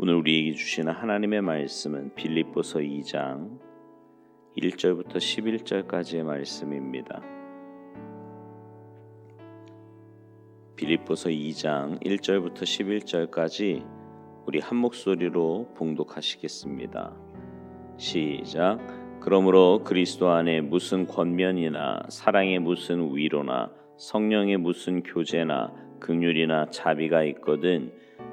오늘 우리에게 주시는 하나님의 말씀은 빌립보서 2장 1절부터 11절까지의 말씀입니다. 빌립보서 2장 1절부터 11절까지 우리 한 목소리로 봉독하시겠습니다. 시작. 그러므로 그리스도 안에 무슨 권면이나 사랑의 무슨 위로나 성령의 무슨 교제나 긍휼이나 자비가 있거든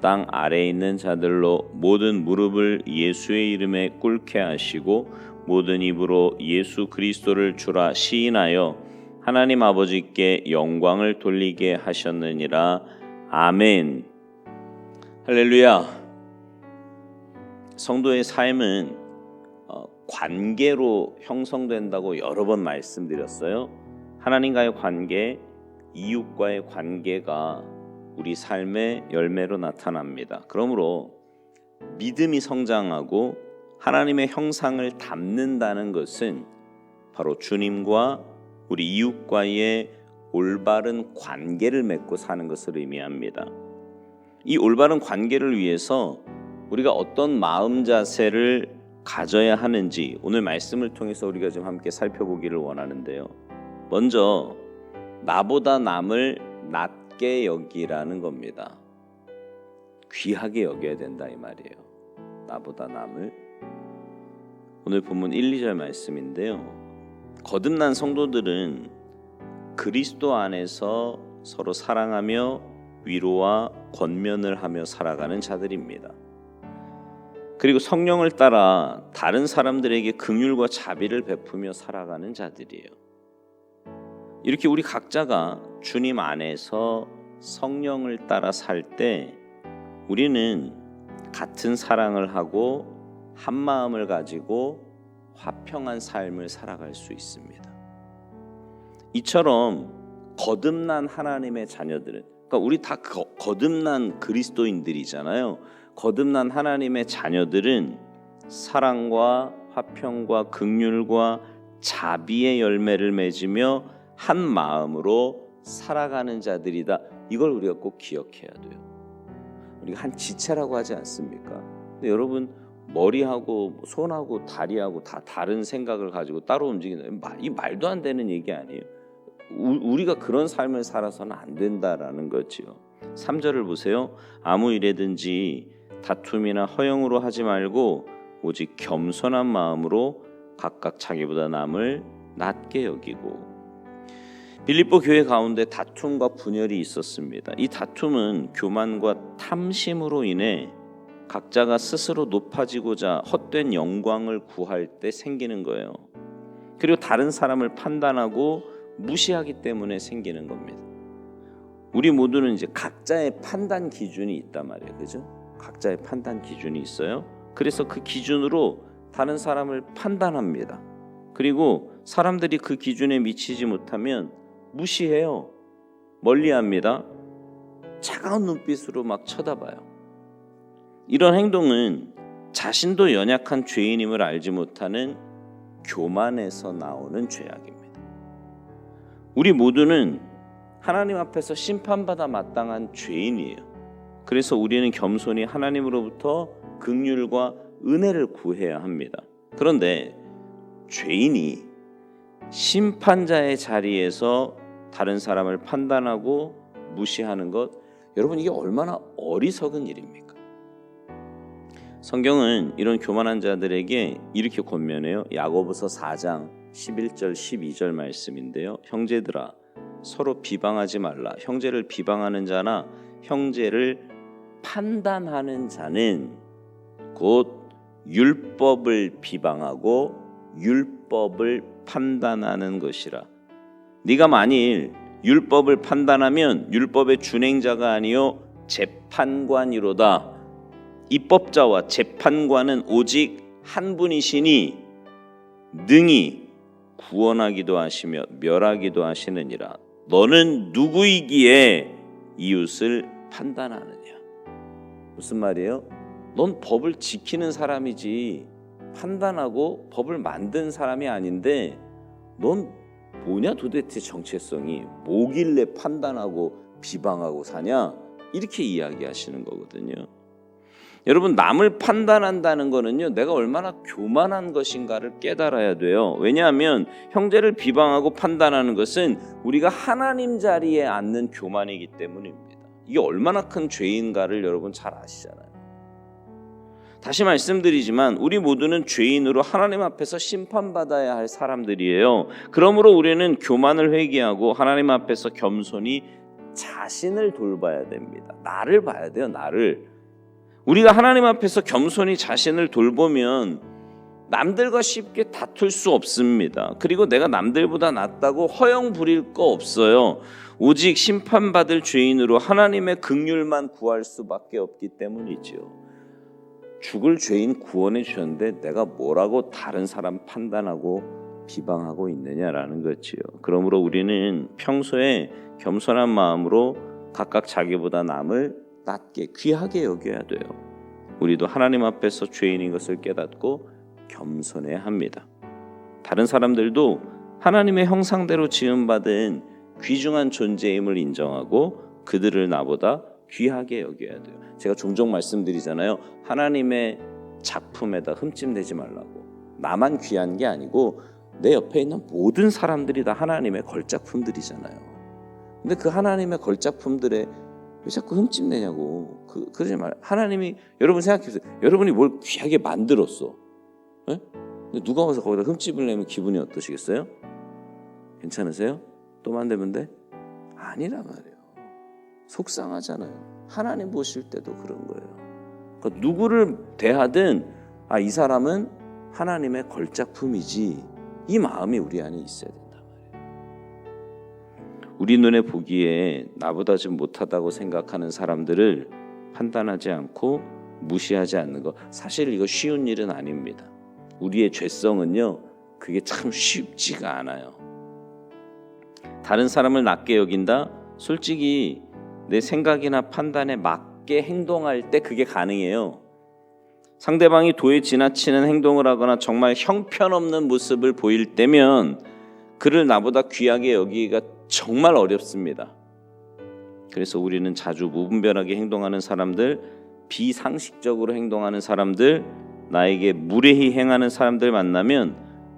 땅 아래에 있는 자들로 모든 무릎을 예수의 이름에 꿇게 하시고 모든 입으로 예수 그리스도를 주라 시인하여 하나님 아버지께 영광을 돌리게 하셨느니라. 아멘. 할렐루야. 성도의 삶은 어, 관계로 형성된다고 여러 번 말씀드렸어요. 하나님과의 관계 이웃과의 관계가 우리 삶의 열매로 나타납니다. 그러므로 믿음이 성장하고 하나님의 형상을 담는다는 것은 바로 주님과 우리 이웃과의 올바른 관계를 맺고 사는 것을 의미합니다. 이 올바른 관계를 위해서 우리가 어떤 마음 자세를 가져야 하는지 오늘 말씀을 통해서 우리가 좀 함께 살펴보기를 원하는데요. 먼저 나보다 남을 낫 낮게 여기라는 겁니다. 귀하게 여겨야 된다 이 말이에요. 나보다 남을 오늘 본문 1, 2절 말씀인데요. 거듭난 성도들은 그리스도 안에서 서로 사랑하며 위로와 권면을 하며 살아가는 자들입니다. 그리고 성령을 따라 다른 사람들에게 긍휼과 자비를 베푸며 살아가는 자들이에요. 이렇게 우리 각자가 주님 안에서 성령을 따라 살 때 우리는 같은 사랑을 하고 한 마음을 가지고 화평한 삶을 살아갈 수 있습니다. 이처럼 거듭난 하나님의 자녀들은 그러니까 우리 다 거듭난 그리스도인들이잖아요. 거듭난 하나님의 자녀들은 사랑과 화평과 긍휼과 자비의 열매를 맺으며 한 마음으로 살아가는 자들이다. 이걸 우리가 꼭 기억해야 돼요. 우리가 한 지체라고 하지 않습니까? 근데 여러분 머리하고 손하고 다리하고 다 다른 생각을 가지고 따로 움직이는 이 말도 안 되는 얘기 아니에요. 우리가 그런 삶을 살아서는 안 된다라는 거지요. 3절을 보세요. 아무 일에든지 다툼이나 허영으로 하지 말고 오직 겸손한 마음으로 각각 자기보다 남을 낮게 여기고 빌립보 교회 가운데 다툼과 분열이 있었습니다. 이 다툼은 교만과 탐심으로 인해 각자가 스스로 높아지고자 헛된 영광을 구할 때 생기는 거예요. 그리고 다른 사람을 판단하고 무시하기 때문에 생기는 겁니다. 우리 모두는 이제 각자의 판단 기준이 있단 말이에요. 그죠? 각자의 판단 기준이 있어요. 그래서 그 기준으로 다른 사람을 판단합니다. 그리고 사람들이 그 기준에 미치지 못하면 무시해요. 멀리합니다. 차가운 눈빛으로 막 쳐다봐요. 이런 행동은 자신도 연약한 죄인임을 알지 못하는 교만에서 나오는 죄악입니다. 우리 모두는 하나님 앞에서 심판받아 마땅한 죄인이에요. 그래서 우리는 겸손히 하나님으로부터 긍휼과 은혜를 구해야 합니다. 그런데 죄인이 심판자의 자리에서 다른 사람을 판단하고 무시하는 것 여러분 이게 얼마나 어리석은 일입니까? 성경은 이런 교만한 자들에게 이렇게 권면해요. 야고보서 4장 11절 12절 말씀인데요. 형제들아 서로 비방하지 말라. 형제를 비방하는 자나 형제를 판단하는 자는 곧 율법을 비방하고 율법을 판단하는 것이라. 네가 만일 율법을 판단하면 율법의 준행자가 아니요 재판관이로다. 입법자와 재판관은 오직 한 분이시니 능히 구원하기도 하시며 멸하기도 하시느니라. 너는 누구이기에 이웃을 판단하느냐? 무슨 말이에요? 넌 법을 지키는 사람이지 판단하고 법을 만든 사람이 아닌데 넌 뭐냐 도대체 정체성이 뭐길래 판단하고 비방하고 사냐 이렇게 이야기하시는 거거든요. 여러분 남을 판단한다는 거는요 내가 얼마나 교만한 것인가를 깨달아야 돼요. 왜냐하면 형제를 비방하고 판단하는 것은 우리가 하나님 자리에 앉는 교만이기 때문입니다. 이게 얼마나 큰 죄인가를 여러분 잘 아시잖아요. 다시 말씀드리지만 우리 모두는 죄인으로 하나님 앞에서 심판받아야 할 사람들이에요. 그러므로 우리는 교만을 회개하고 하나님 앞에서 겸손히 자신을 돌봐야 됩니다. 나를 봐야 돼요. 나를. 우리가 하나님 앞에서 겸손히 자신을 돌보면 남들과 쉽게 다툴 수 없습니다. 그리고 내가 남들보다 낫다고 허영 부릴 거 없어요. 오직 심판받을 죄인으로 하나님의 긍휼만 구할 수밖에 없기 때문이죠. 죽을 죄인 구원해 주셨는데 내가 뭐라고 다른 사람 판단하고 비방하고 있느냐라는 거지요. 그러므로 우리는 평소에 겸손한 마음으로 각각 자기보다 남을 낮게 귀하게 여겨야 돼요. 우리도 하나님 앞에서 죄인인 것을 깨닫고 겸손해야 합니다. 다른 사람들도 하나님의 형상대로 지음받은 귀중한 존재임을 인정하고 그들을 나보다 귀하게 여겨야 돼요. 제가 종종 말씀드리잖아요. 하나님의 작품에다 흠집내지 말라고. 나만 귀한 게 아니고 내 옆에 있는 모든 사람들이 다 하나님의 걸작품들이잖아요. 근데 그 하나님의 걸작품들에 왜 자꾸 흠집내냐고. 그 그러지 말. 하나님이 여러분 생각해보세요. 여러분이 뭘 귀하게 만들었어. 에? 근데 누가 와서 거기다 흠집을 내면 기분이 어떠시겠어요? 괜찮으세요? 또 만들면 돼? 아니란 말이에요. 속상하잖아요. 하나님 보실 때도 그런 거예요. 그러니까 누구를 대하든 아 이 사람은 하나님의 걸작품이지 이 마음이 우리 안에 있어야 된다. 우리 눈에 보기에 나보다 좀 못하다고 생각하는 사람들을 판단하지 않고 무시하지 않는 것 사실 이거 쉬운 일은 아닙니다. 우리의 죄성은요 그게 참 쉽지가 않아요. 다른 사람을 낮게 여긴다. 솔직히 내 생각이나 판단에 맞게 행동할 때 그게 가능해요. 상대방이 도에 지나치는 행동을 하거나 정말 형편없는 모습을 보일 때면 그를 나보다 귀하게 여기기가 정말 어렵습니다. 그래서 우리는 자주 무분별하게 행동하는 사람들, 비상식적으로 행동하는 사람들, 나에게 무례히 행하는 사람들 만나면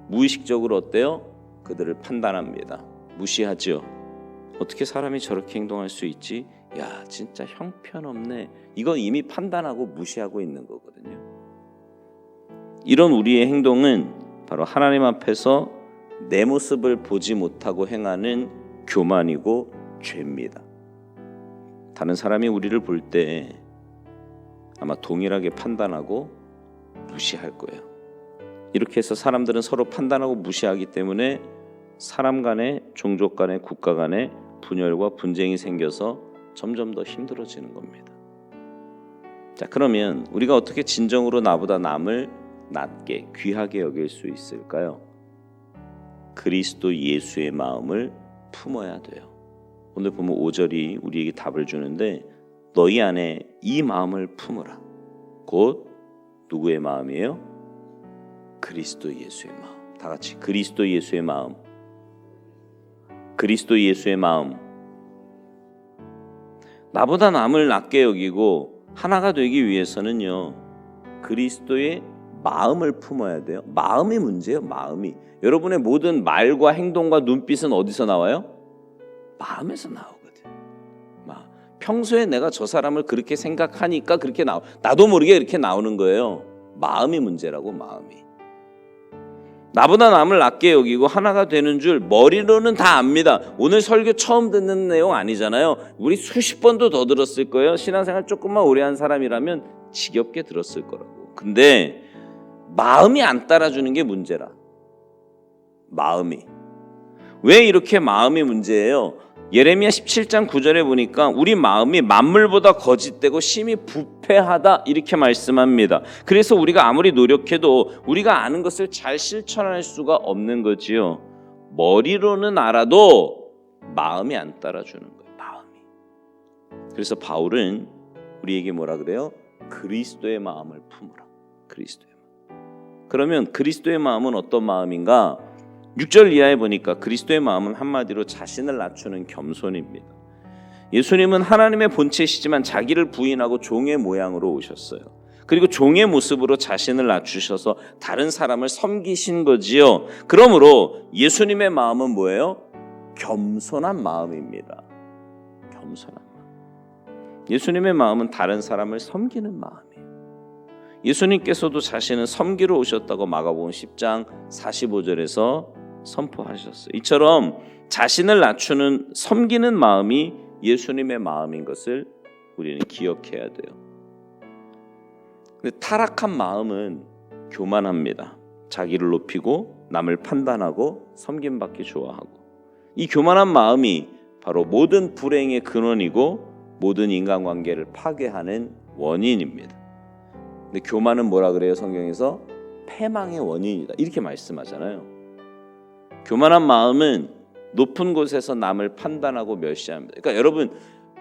무의식적으로 어때요? 그들을 판단합니다. 무시하죠. 어떻게 사람이 저렇게 행동할 수 있지? 야, 진짜 형편없네. 이거 이미 판단하고 무시하고 있는 거거든요. 이런 우리의 행동은 바로 하나님 앞에서 내 모습을 보지 못하고 행하는 교만이고 죄입니다. 다른 사람이 우리를 볼 때 아마 동일하게 판단하고 무시할 거예요. 이렇게 해서 사람들은 서로 판단하고 무시하기 때문에 사람 간에 종족 간에 국가 간에 분열과 분쟁이 생겨서 점점 더 힘들어지는 겁니다. 자, 그러면 우리가 어떻게 진정으로 나보다 남을 낮게 귀하게 여길 수 있을까요? 그리스도 예수의 마음을 품어야 돼요. 오늘 보면 5절이 우리에게 답을 주는데 너희 안에 이 마음을 품으라. 곧 누구의 마음이에요? 그리스도 예수의 마음. 다 같이 그리스도 예수의 마음. 그리스도 예수의 마음. 나보다 남을 낮게 여기고 하나가 되기 위해서는요. 그리스도의 마음을 품어야 돼요. 마음이 문제예요. 마음이. 여러분의 모든 말과 행동과 눈빛은 어디서 나와요? 마음에서 나오거든. 마 평소에 내가 저 사람을 그렇게 생각하니까 그렇게 나 나도 모르게 이렇게 나오는 거예요. 마음이 문제라고 마음이. 나보다 남을 낮게 여기고 하나가 되는 줄 머리로는 다 압니다. 오늘 설교 처음 듣는 내용 아니잖아요. 우리 수십 번도 더 들었을 거예요. 신앙생활 조금만 오래 한 사람이라면 지겹게 들었을 거라고. 근데 마음이 안 따라주는 게 문제라. 마음이. 왜 이렇게 마음이 문제예요? 예레미야 17장 9절에 보니까 우리 마음이 만물보다 거짓되고 심히 부패하다 이렇게 말씀합니다. 그래서 우리가 아무리 노력해도 우리가 아는 것을 잘 실천할 수가 없는 거지요. 머리로는 알아도 마음이 안 따라주는 거예요. 마음이. 그래서 바울은 우리에게 뭐라 그래요? 그리스도의 마음을 품으라. 그리스도의 마음. 그러면 그리스도의 마음은 어떤 마음인가? 6절 이하에 보니까 그리스도의 마음은 한마디로 자신을 낮추는 겸손입니다. 예수님은 하나님의 본체시지만 자기를 부인하고 종의 모양으로 오셨어요. 그리고 종의 모습으로 자신을 낮추셔서 다른 사람을 섬기신 거지요. 그러므로 예수님의 마음은 뭐예요? 겸손한 마음입니다. 겸손한 마음. 예수님의 마음은 다른 사람을 섬기는 마음이에요. 예수님께서도 자신은 섬기러 오셨다고 마가복음 10장 45절에서 선포하셨어요. 이처럼 자신을 낮추는 섬기는 마음이 예수님의 마음인 것을 우리는 기억해야 돼요. 근데 타락한 마음은 교만합니다. 자기를 높이고 남을 판단하고 섬김받기 좋아하고 이 교만한 마음이 바로 모든 불행의 근원이고 모든 인간관계를 파괴하는 원인입니다. 근데 교만은 뭐라 그래요? 성경에서 패망의 원인이다. 이렇게 말씀하잖아요. 교만한 마음은 높은 곳에서 남을 판단하고 멸시합니다. 그러니까 여러분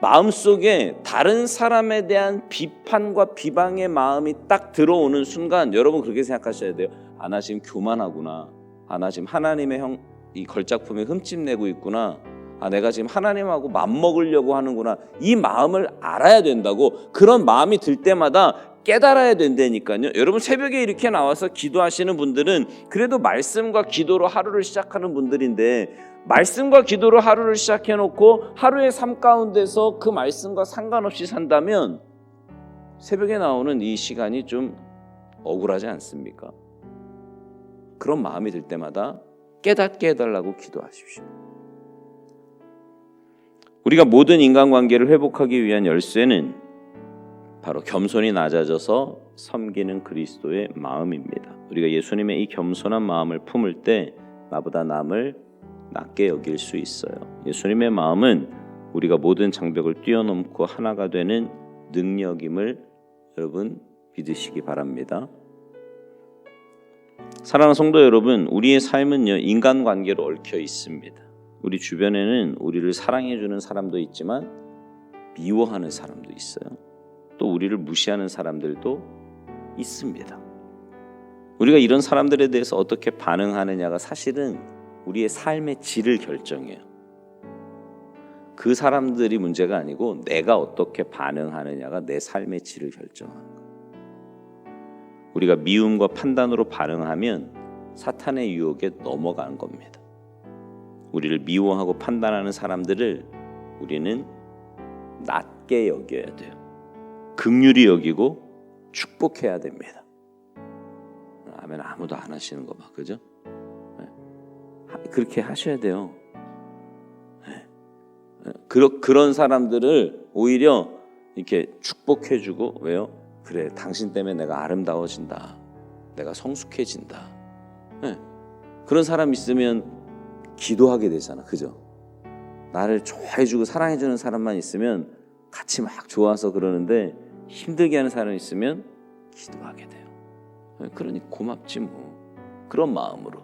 마음 속에 다른 사람에 대한 비판과 비방의 마음이 딱 들어오는 순간 여러분 그렇게 생각하셔야 돼요. 아 나 지금 교만하구나. 아 나 지금 하나님의 형 이 걸작품에 흠집 내고 있구나. 아 내가 지금 하나님하고 맞먹으려고 하는구나. 이 마음을 알아야 된다고. 그런 마음이 들 때마다 깨달아야 된다니까요. 여러분 새벽에 이렇게 나와서 기도하시는 분들은 그래도 말씀과 기도로 하루를 시작하는 분들인데 말씀과 기도로 하루를 시작해 놓고 하루의 삶 가운데서 그 말씀과 상관없이 산다면 새벽에 나오는 이 시간이 좀 억울하지 않습니까? 그런 마음이 들 때마다 깨닫게 해달라고 기도하십시오. 우리가 모든 인간관계를 회복하기 위한 열쇠는 바로 겸손이 낮아져서 섬기는 그리스도의 마음입니다. 우리가 예수님의 이 겸손한 마음을 품을 때 나보다 남을 낮게 여길 수 있어요. 예수님의 마음은 우리가 모든 장벽을 뛰어넘고 하나가 되는 능력임을 여러분 믿으시기 바랍니다. 사랑하는 성도 여러분, 우리의 삶은요 인간 관계로 얽혀 있습니다. 우리 주변에는 우리를 사랑해 주는 사람도 있지만 미워하는 사람도 있어요. 또 우리를 무시하는 사람들도 있습니다. 우리가 이런 사람들에 대해서 어떻게 반응하느냐가 사실은 우리의 삶의 질을 결정해요. 그 사람들이 문제가 아니고 내가 어떻게 반응하느냐가 내 삶의 질을 결정하는 거예요. 우리가 미움과 판단으로 반응하면 사탄의 유혹에 넘어가는 겁니다. 우리를 미워하고 판단하는 사람들을 우리는 낮게 여겨야 돼요. 극률이 여기고 축복해야 됩니다. 아멘 아무도 안 하시는 거 봐, 그죠? 그렇게 하셔야 돼요. 그러, 그런 사람들을 오히려 이렇게 축복해주고 왜요? 그래 당신 때문에 내가 아름다워진다. 내가 성숙해진다. 그런 사람 있으면 기도하게 되잖아, 그죠? 나를 좋아해주고 사랑해주는 사람만 있으면 같이 막 좋아서 그러는데 힘들게 하는 사람 있으면 기도하게 돼요. 그러니 고맙지 뭐 그런 마음으로.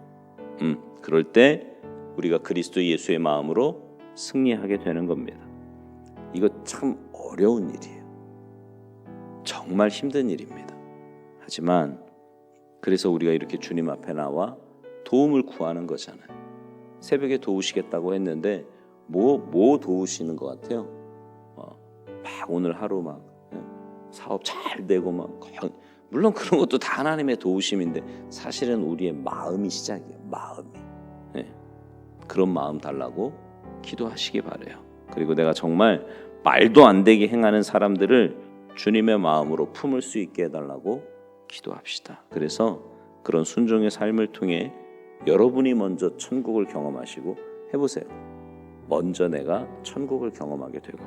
음, 그럴 때 우리가 그리스도 예수의 마음으로 승리하게 되는 겁니다. 이거 참 어려운 일이에요. 정말 힘든 일입니다. 하지만 그래서 우리가 이렇게 주님 앞에 나와 도움을 구하는 거잖아요. 새벽에 도우시겠다고 했는데 뭐뭐 도우시는 것 같아요. 어, 막 오늘 하루 막 사업 잘 되고 막 물론 그런 것도 다 하나님의 도우심인데 사실은 우리의 마음이 시작이에요. 마음이 네. 그런 마음 달라고 기도하시기 바래요. 그리고 내가 정말 말도 안 되게 행하는 사람들을 주님의 마음으로 품을 수 있게 해달라고 기도합시다. 그래서 그런 순종의 삶을 통해 여러분이 먼저 천국을 경험하시고 해보세요. 먼저 내가 천국을 경험하게 되고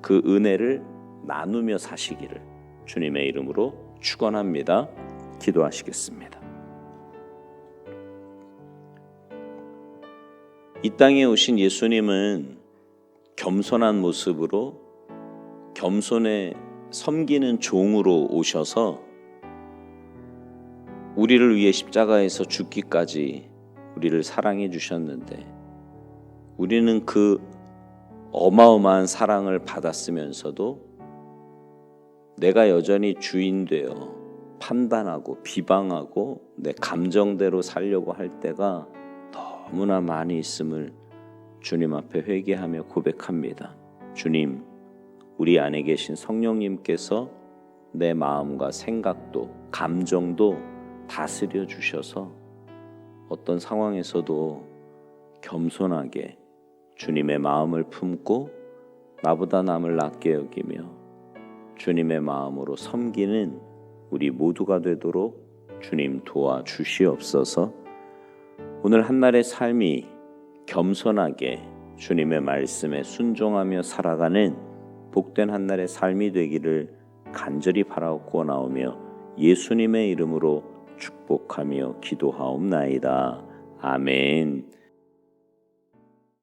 그 은혜를 나누며 사시기를 주님의 이름으로 축원합니다. 기도하시겠습니다. 이 땅에 오신 예수님은 겸손한 모습으로 겸손에 섬기는 종으로 오셔서 우리를 위해 십자가에서 죽기까지 우리를 사랑해 주셨는데 우리는 그 어마어마한 사랑을 받았으면서도 내가 여전히 주인 되어 판단하고 비방하고 내 감정대로 살려고 할 때가 너무나 많이 있음을 주님 앞에 회개하며 고백합니다. 주님, 우리 안에 계신 성령님께서 내 마음과 생각도 감정도 다스려 주셔서 어떤 상황에서도 겸손하게 주님의 마음을 품고 나보다 남을 낮게 여기며 주님의 마음으로 섬기는 우리 모두가 되도록 주님 도와 주시옵소서. 오늘 한날의 삶이 겸손하게 주님의 말씀에 순종하며 살아가는 복된 한날의 삶이 되기를 간절히 바라고 나오며 예수님의 이름으로 축복하며 기도하옵나이다. 아멘.